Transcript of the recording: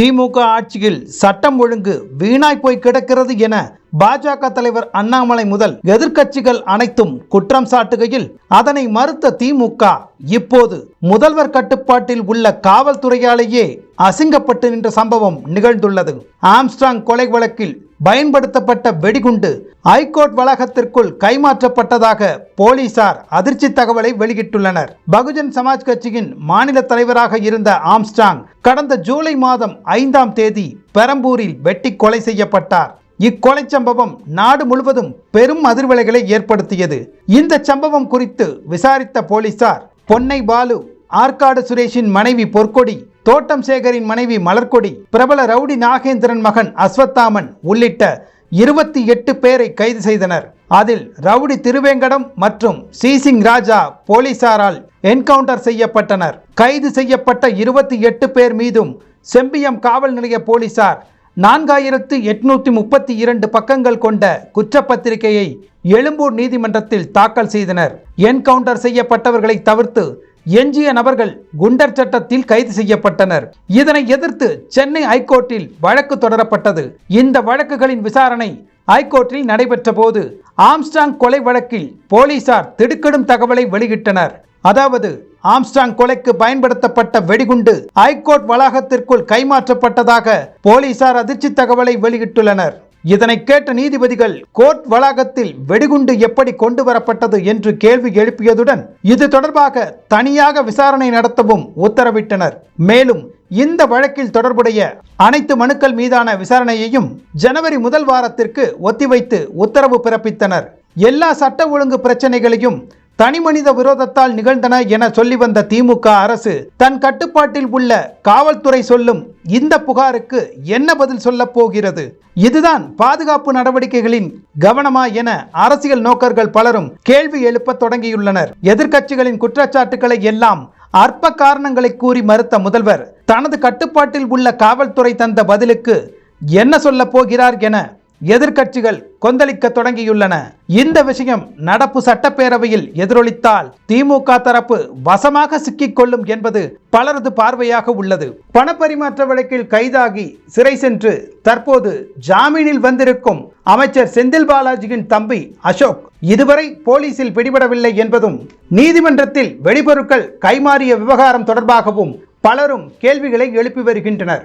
திமுக ஆட்சியில் சட்டம் ஒழுங்கு வீணாய் போய் கிடக்கிறது என பாஜக தலைவர் அண்ணாமலை முதல் எதிர்க்கட்சிகள் அனைத்தும் குற்றம் சாட்டுகையில் அதனை மறுத்த திமுக இப்போது முதல்வர் கட்டுப்பாட்டில் உள்ள காவல்துறையாலேயே அசிங்கப்பட்டு நின்ற சம்பவம் நிகழ்ந்துள்ளது. ஆம்ஸ்ட்ராங் கொலை வழக்கில் பயன்படுத்தப்பட்ட வெடிகுண்டு ஐகோர்ட் வளாகத்திற்குள் கைமாற்றப்பட்டதாக போலீசார் அதிர்ச்சி தகவலை வெளியிட்டுள்ளனர். பகுஜன் சமாஜ் கட்சியின் மாநில தலைவராக இருந்த ஆம்ஸ்டாங் கடந்த ஜூலை மாதம் ஐந்தாம் தேதி பெரம்பூரில் வெட்டி கொலை செய்யப்பட்டார். இக்கொலை சம்பவம் நாடு முழுவதும் பெரும் அதிர்வலைகளை ஏற்படுத்தியது. இந்த சம்பவம் குறித்து விசாரித்த போலீசார் பொன்னை பாலு ஆற்காடு சுரேஷின் மனைவி பொற்கொடி தோட்டம் சேகரின் மனைவி மலர்கொடி பிரபல ரவுடி நாகேந்திரன் மகன் அஸ்வத்தாமன் உள்ளிட்ட இருபத்தி எட்டு பேரை கைது செய்தனர். அதில் ரவுடி திருவேங்கடம் மற்றும் சீசிங் ராஜா போலீசாரால் என்கவுண்டர் செய்யப்பட்டனர். கைது செய்யப்பட்ட இருபத்தி எட்டு பேர் மீதும் செம்பியம் காவல் நிலைய போலீசார் நான்காயிரத்து எட்நூத்தி முப்பத்தி இரண்டு பக்கங்கள் கொண்ட குற்றப்பத்திரிகையை எழும்பூர் நீதிமன்றத்தில் தாக்கல் செய்தனர். என்கவுண்டர் செய்யப்பட்டவர்களை தவிர்த்து எஞ்சிய நபர்கள் குண்டர் சட்டத்தில் கைது செய்யப்பட்டனர். இதனை எதிர்த்து சென்னை ஐகோர்ட்டில் வழக்கு தொடரப்பட்டது. இந்த வழக்குகளின் விசாரணை ஐகோர்ட்டில் நடைபெற்ற போது ஆம்ஸ்டாங் கொலை வழக்கில் போலீசார் திடுக்கிடும் தகவலை வெளியிட்டனர். அதாவது ஆம்ஸ்டாங் கொலைக்கு பயன்படுத்தப்பட்ட வெடிகுண்டு ஐகோர்ட் வளாகத்திற்குள் கைமாற்றப்பட்டதாக போலீசார் அதிர்ச்சி தகவலை வெளியிட்டுள்ளனர். இதனை கேட்ட நீதிபதிகள் கோர்ட் வளாகத்தில் வெடிகுண்டு எப்படி கொண்டு வரப்பட்டது என்று கேள்வி எழுப்பியதுடன் இது தொடர்பாக தனியாக விசாரணை நடத்தவும் உத்தரவிட்டனர். மேலும் இந்த வழக்கில் தொடர்புடைய அனைத்து மனுக்கள் மீதான விசாரணையையும் ஜனவரி முதல் வாரத்திற்கு ஒத்திவைத்து உத்தரவு பிறப்பித்தனர். எல்லா சட்ட ஒழுங்கு பிரச்சனைகளையும் தனிமனித விரோதத்தால் நிகழ்ந்தன என சொல்லி வந்த திமுக அரசு தன் கட்டுப்பாட்டில் உள்ள காவல்துறை சொல்லும் இந்த புகாருக்கு என்ன பதில் சொல்லப் போகிறது? இதுதான் பாதுகாப்பு நடவடிக்கைகளின் கவனமா என அரசியல் நோக்கர்கள் பலரும் கேள்வி எழுப்பத் தொடங்கியுள்ளனர். எதிர்க்கட்சிகளின் குற்றச்சாட்டுகளை எல்லாம் அற்ப காரணங்களை கூறி மறுத்த முதல்வர் தனது கட்டுப்பாட்டில் உள்ள காவல்துறை தந்த பதிலுக்கு என்ன சொல்லப் போகிறார் என எதிர்க்கட்சிகள் கொந்தளிக்க தொடங்கியுள்ளன. இந்த விஷயம் நடப்பு சட்டப்பேரவையில் எதிரொலித்தால் திமுக தரப்பு வசமாக சிக்கிக்கொள்ளும் என்பது பலரது பார்வையாக உள்ளது. பணப்பரிமாற்ற வழக்கில் கைதாகி சிறை சென்று தற்போது ஜாமீனில் வந்திருக்கும் அமைச்சர் செந்தில் பாலாஜியின் தம்பி அசோக் இதுவரை போலீசில் பிடிபடவில்லை என்பதும் நீதிமன்றத்தில் வெடிபொருட்கள் கைமாறிய விவகாரம் தொடர்பாகவும் பலரும் கேள்விகளை எழுப்பி வருகின்றனர்.